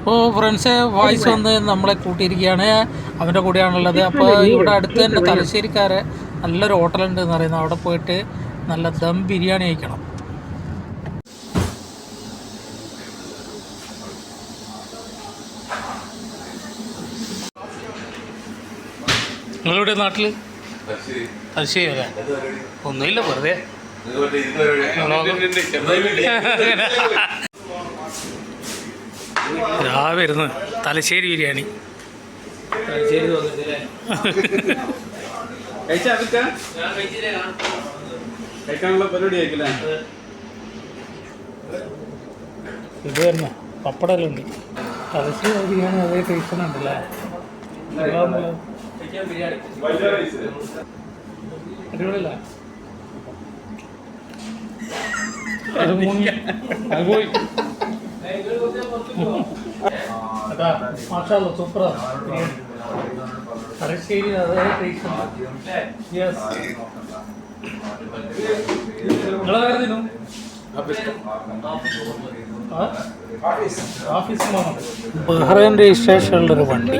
അപ്പോൾ friends voice വന്ന് നമ്മളെ കൂട്ടിയിരിക്കുകയാണ് അവന്റെ കൂടെയാണുള്ളത് അപ്പോൾ ഇവിടെ അടുത്ത് തന്നെ തലശ്ശേരിക്കാരെ നല്ലൊരു ഹോട്ടലുണ്ട് എന്ന് പറയുന്നത് അവിടെ പോയിട്ട് നല്ല ദം ബിരിയാണി കഴിക്കണം നിങ്ങളുടെ നാട്ടിൽ തലശ്ശേരി അല്ലേ ഒന്നുമില്ല വെറുതെ രാവിലെ ഇരുന്ന് തലശ്ശേരി ബിരിയാണി. തലശ്ശേരി കഴിക്കാനുള്ള പരിപാടി ഇത് തന്നെ പപ്പടെല്ലാം ഉണ്ട് തലശ്ശേരി ബിരിയാണി അതേ ടേസ്റ്റ് ഉണ്ടല്ലേ? അടിപൊളിയല്ല? അത് പോയി. അതാ ടേസ്റ്റ് ഉണ്ട് യെസ് വണ്ടി.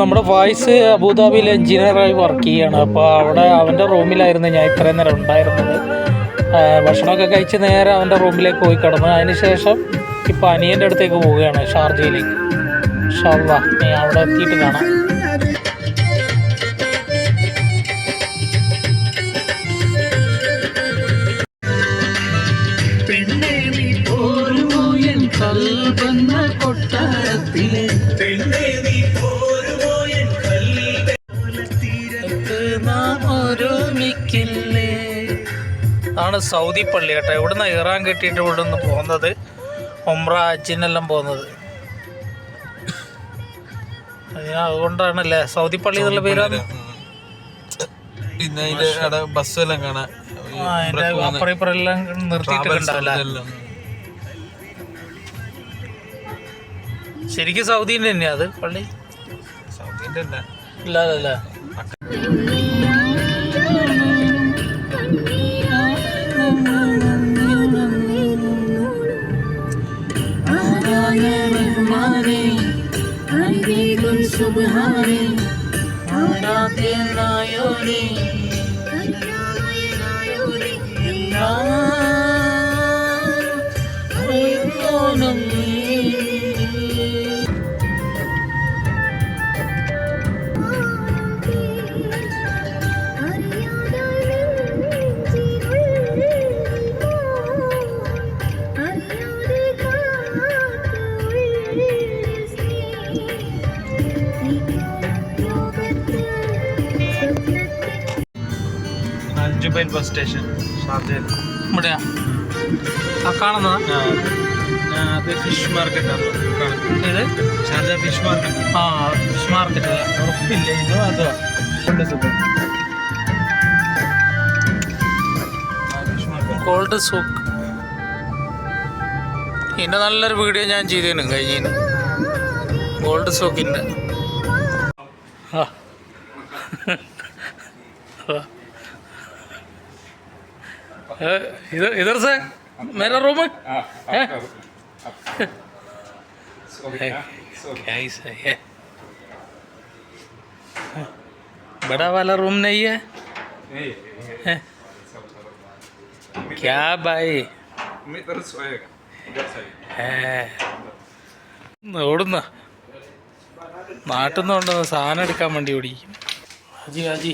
നമ്മുടെ വോയിസ് അബുദാബിയിൽ എഞ്ചിനീയറായി വർക്ക് ചെയ്യാണ് അപ്പോൾ അവിടെ അവന്റെ റൂമിലായിരുന്നു ഞാൻ ഇത്രയും നേരം ഉണ്ടായിരുന്നത്. ഭക്ഷണമൊക്കെ കഴിച്ച് നേരെ അവന്റെ റൂമിലേക്ക് പോയി കിടന്നു. അതിനുശേഷം ഇപ്പോൾ അനിയന്റെ അടുത്തേക്ക് പോവുകയാണ് ഷാർജയിലേക്ക്. ഷാള്ള നീ അവിടെ എത്തിയിട്ട് കാണാം. ആണ് സൗദി പള്ളി കേട്ടോ. ഇവിടുന്ന് ഇറാൻ കെട്ടിയിട്ട് നിന്ന് പോകുന്നത് ഒമ്ര അജിനെല്ലാം പോകുന്നത്. അതുകൊണ്ടാണ് അതുകൊണ്ടാണല്ലേ? സൗദി പള്ളി എന്നുള്ള പേരാണ്. പിന്നെ അതിന്റെ ബസ് എല്ലാം കാണാൻ അപ്പുറം ഇപ്പുറം എല്ലാം നിർത്തിയിട്ടുണ്ടാവില്ല ശരിക്കും സൗദിന്റെ തന്നെയാ അത് പള്ളി? സൗദിന്റെ അല്ല അല്ല ഇല്ല അല്ല അഞ്ചുബൈൽ ബസ് സ്റ്റേഷൻ. ഷാർജയിൽ ഇവിടെയാ. ആ അത് ഫിഷ് മാർക്കറ്റ്. ആണ് ഇത് ഷാർജ ഫിഷ് മാർക്കറ്റ്. ആ ഫിഷ് മാർക്കറ്റ് ഉറപ്പില്ല ഇതോ അതോ ഗോൾഡ് സൂക്ക് ഇതിന്റെ നല്ലൊരു വീഡിയോ ഞാൻ ചെയ്തേനു കഴിഞ്ഞു ഗോൾഡ് സൂക്കിന്റെ ആ. इधर इधर से मेरा रूम है हैं? है, क्या ही सही है बड़ा वाला रूम नहीं है हैं? क्या भाई ഓടുന്ന നാട്ടിൽ നിന്ന് കൊണ്ടുവന്ന സാധനം എടുക്കാൻ വേണ്ടി ഓടിക്കും ഹാജി ഹാജി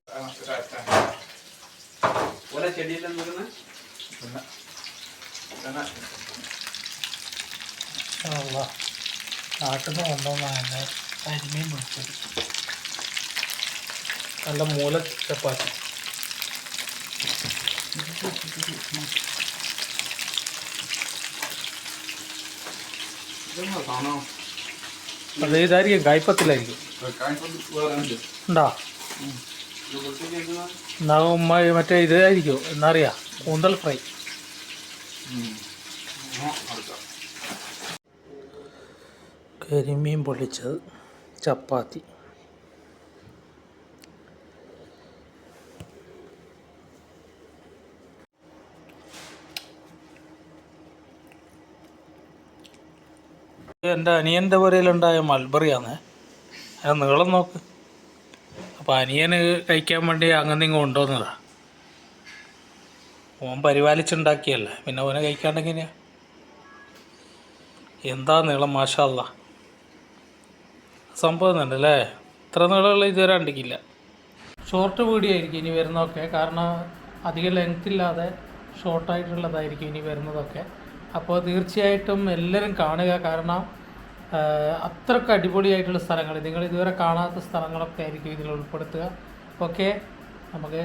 ചെടിയെല്ലാം അല്ലാ നാട്ടിൽ നിന്ന് കൊണ്ടുവന്നാണ് കരിമീൻ പിടിച്ചത് നല്ല മൂല ചപ്പാത്തി. അത് ഇതായിരിക്കും കായ്പത്തിലായിരിക്കും ഉണ്ടാ? എന്നാ ഉമ്മ മറ്റേ ഇതായിരിക്കും എന്നറിയാ? കൂന്തൽ ഫ്രൈ. കരിമീൻ പൊള്ളിച്ചത് ചപ്പാത്തി. എന്റെ അനിയന്റെ പുരയിലുണ്ടായ മൽബറിയാണ് നിങ്ങളും നോക്ക്. അപ്പോൾ അനിയന് കഴിക്കാൻ വേണ്ടി അങ്ങനെ ഇങ്ങ് കൊണ്ടുവന്നതാണ് ഓൻ പരിപാലിച്ചുണ്ടാക്കിയല്ലേ. പിന്നെ ഓനെ കഴിക്കാണ്ടെങ്ങനെയാ എന്താ നീളം മാഷല്ല സംഭവം അല്ലേ? ഇത്ര നീളമുള്ള ഇതുവരെ കണ്ടിക്കില്ല ഷോർട്ട് വീഡിയോ ആയിരിക്കും ഇനി വരുന്നതൊക്കെ. കാരണം അധികം ലെങ്ത് ഇല്ലാതെ ഷോർട്ടായിട്ടുള്ളതായിരിക്കും ഇനി വരുന്നതൊക്കെ. അപ്പോൾ തീർച്ചയായിട്ടും എല്ലാവരും കാണുക. കാരണം ആഹ്, അത്രയ്ക്ക് അടിപൊളിയായിട്ടുള്ള സ്ഥലങ്ങൾ. നിങ്ങൾ ഇതുവരെ കാണാത്ത സ്ഥലങ്ങളൊക്കെ ആയിരിക്കും ഇതിൽ ഉൾപ്പെടുത്തുക. ഓക്കെ നമുക്ക്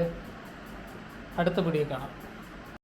അടുത്ത പിടിയെ കാണാം.